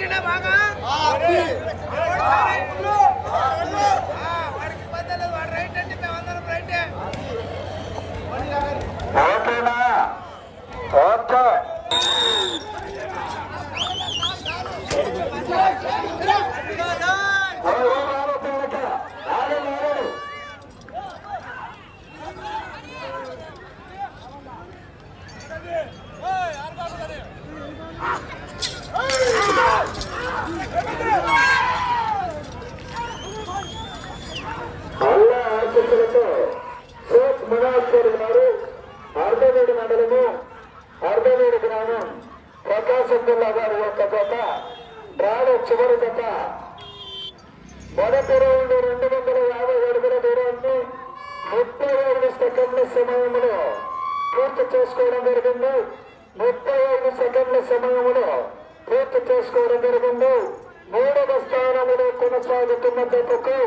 కొట్టినా బాగా వాడికి ఇబ్బంది లేదు వాడు రైట్ అండి మేమందరం చివరి దశ మొదటి రౌండ్ రెండు వందల యాభై అడుగుల దూరాన్ని ముప్పై ఐదు సెకండ్ల సమయంలో పూర్తి చేసుకోవడం జరిగింది. ముప్పై ఐదు సెకండ్ల సమయంలో పూర్తి చేసుకోవడం జరిగింది. మూడవ స్థానంలో కొనసాగుతున్న దెబ్బకు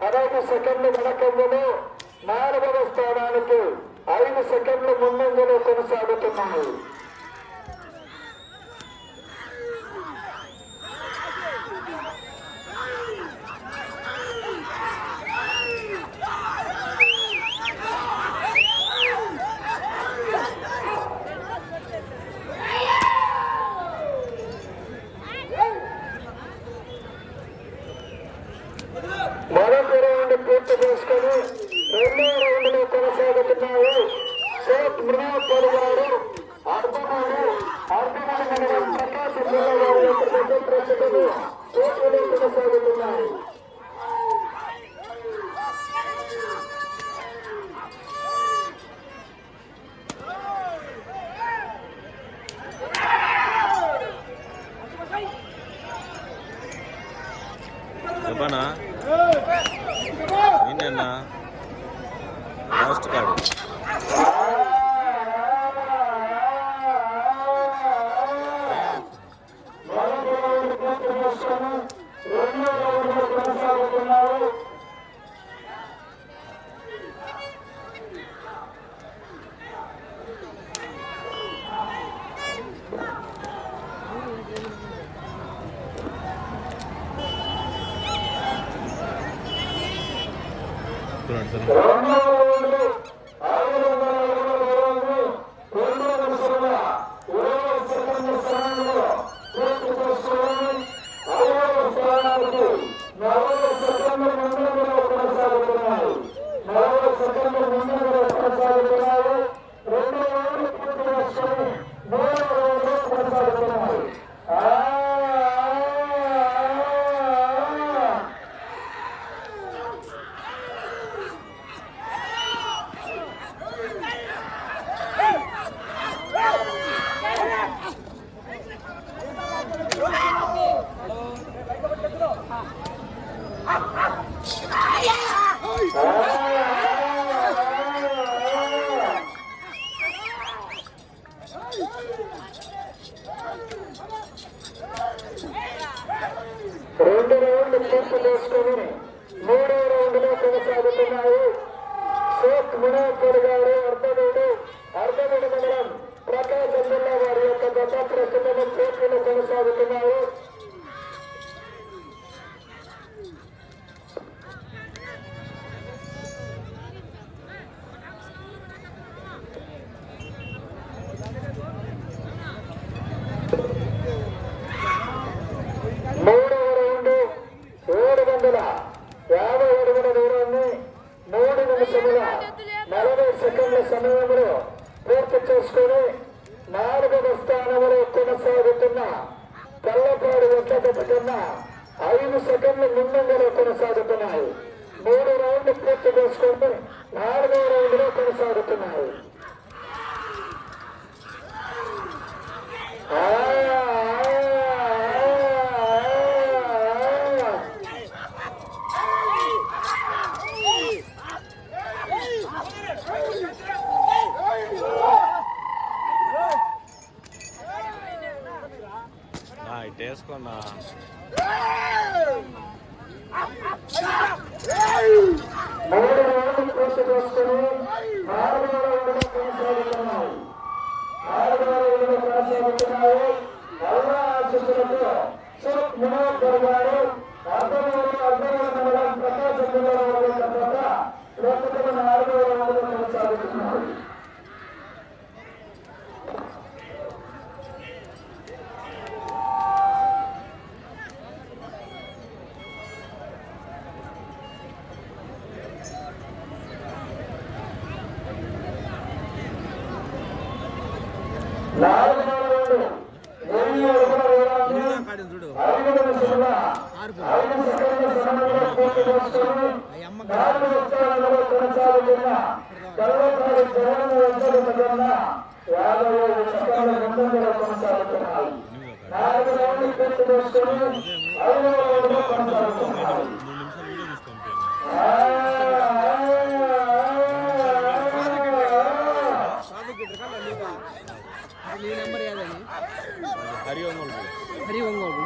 పదహైదు సెకండ్లు వెనకంలో నాలుగవ స్థానానికి ఐదు సెకండ్లు ముందంజలో కొనసాగుతున్నాయి. పూర్తి చేసుకొని రెండో రౌండ్ లో కొనసాగుతున్నాయి షేక్ మృణాపల్ గారు అర్ధనాడు అర్ధనాడు మండలం ప్రకాశం జిల్లా వారి యొక్క పెద్ద ప్రస్తుతము పోటీలో కొనసాగుతున్నాయి చెప్పనా చూడండి సార్ రౌండ్లు పూర్తి చేసుకుని మూడో రౌండ్లో కొనసాగుతున్నాయి షేక్ మునాఫర్ గారు అర్ధనుడు అర్ధనుడు మండలం ప్రకాశం జిల్లా వారి యొక్క గత ప్రస్తుతం పోటీలు కొనసాగుతున్నాయి మూడవ రౌండ్ ఏడు వందల యాభై అడుగుల దూరాన్ని మూడు నిమిషముల నలభై సెకండ్ల సమయంలో పూర్తి చేసుకుని నాలుగవ స్థానంలో కొనసాగుతున్న తెల్లపాడు ఒంటగత కన్నా ఐదు సెకండ్ల ముందంజలో కొనసాగుతున్నాయి. మూడు రౌండ్లు పూర్తి చేసుకుంటూ నాలుగవ రౌండ్లో కొనసాగుతున్నాయి. ఇటు వేసుకున్నా మూడు రౌండ్లు పూర్తి చేసుకుని నాలుగో రౌండ్లో కొనసాగుతున్నాయి నాలుగో రౌండ్లో కొనసాగుతున్నాయి అల్లా ఆశిస్తులతో షేక్ మునోదర్ గారు అర్ధనూరు అర్ధనూరు మండలం ప్రకాశం జిల్లా వారి యొక్క జత ప్రస్తుతం నాలుగో రౌండ్లో కొనసాగుతున్నారు నాలుగు రౌండ్లు వెయ్యి అడుగుల దూరాన్ని ఐదు నిమిషముల ఐదు సెకండ్ల సమయంలో పూర్తి చేసుకొని నాలుగు స్థానాలలో కొనసాగుతున్న కల్వకాడు జగన్ వెంకట కన్నా యాభై ఐదు సెకండ్ల ముందంజలో కొనసాగుతున్నాయి నాలుగు రౌండ్లు పూర్తి చేసుకొని ఐదవ రౌండ్లో కొనసాగుతున్నాయి మూడు నిమిషాలు వీడియో తీసి పంపించాను నీ నెంబర్ ఏదని హరి ఒంగోలు హరి ఒంగోలు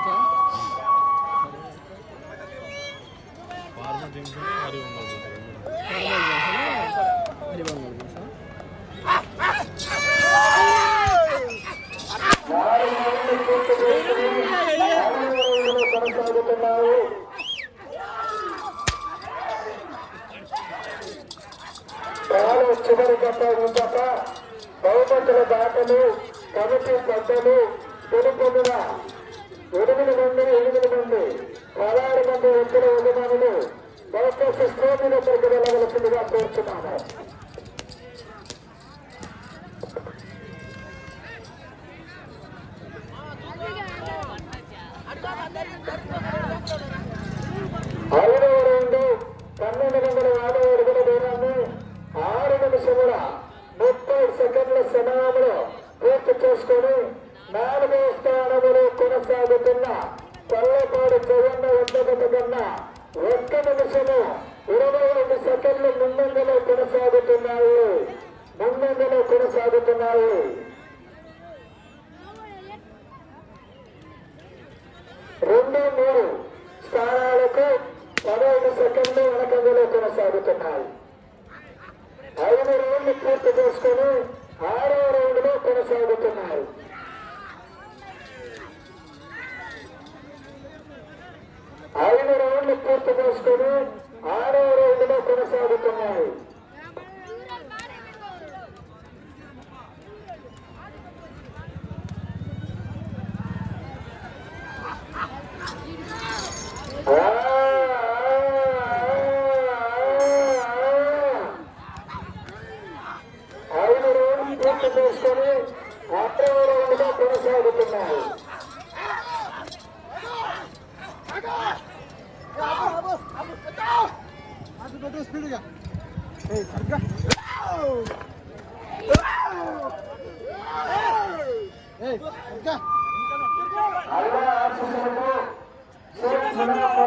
జంక్షన్ హరి ఒంగోలు చాలా చివరి గత బహుమతుల దాతలు కమిటీ పెద్దలు తెలుపొందిన ఎనిమిది మంది ఎనిమిది మంది పదహారు మంది వ్యక్తుల యజమానులు దయచేసి స్టేజ్ దగ్గరికి వెళ్ళవలసిందిగా కోరుతున్నాను ఐదవ రౌండ్ పన్నెండు వందల యాభై అడుగుల దూరాన్ని ఆరు నిమిషముల ముప్పై సెకండ్ల సమయంలో పూర్తి చేసుకొని నాలుగో స్థానంలో కొనసాగుతున్న పల్లెపాడు జగన్న వందగత కన్నా ఒక్క నిమిషము ఇరవై ఐదు సెకండ్లు ముందంజలో కొనసాగుతున్నాయి. ముందంజలో కొనసాగుతున్నాయి. రెండు మూడు స్థానాలకు పదహైదు సెకండ్లు వెనకంజలో కొనసాగుతున్నాయి. ఐదు రౌండ్లు పూర్తి చేసుకొని ఆరో రౌండ్లో కొనసాగుతున్నాయి ఐదు పూర్తి చేసుకొని ఆరో రౌండ్ కొనసాగుతున్నాయి.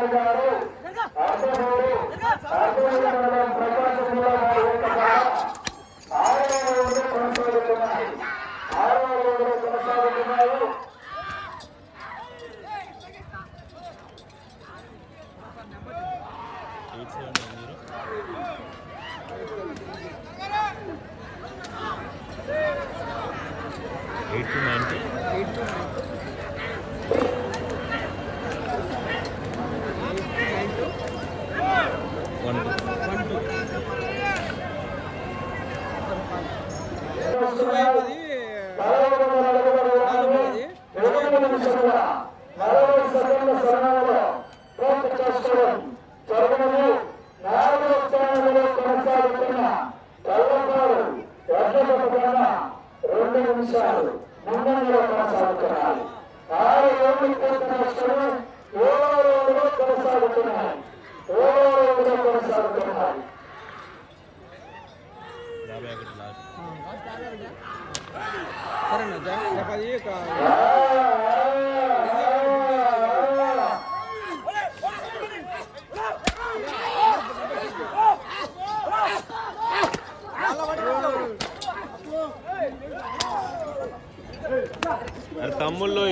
గారు అర్ధనూరు అర్ధనూరు మండలం ప్రకాశం జిల్లా వారి యొక్క నిమిషాలు. ముందంజలో కొనసాగుతున్నాయి. ఆరు ఏళ్ళు పూర్తి చేసుకుని ఏడో రోజులో కొనసాగుతున్నాయి. ఏడో కొనసాగుతున్నాయి. సరేనా చెప్పది తమ్ముళ్ళు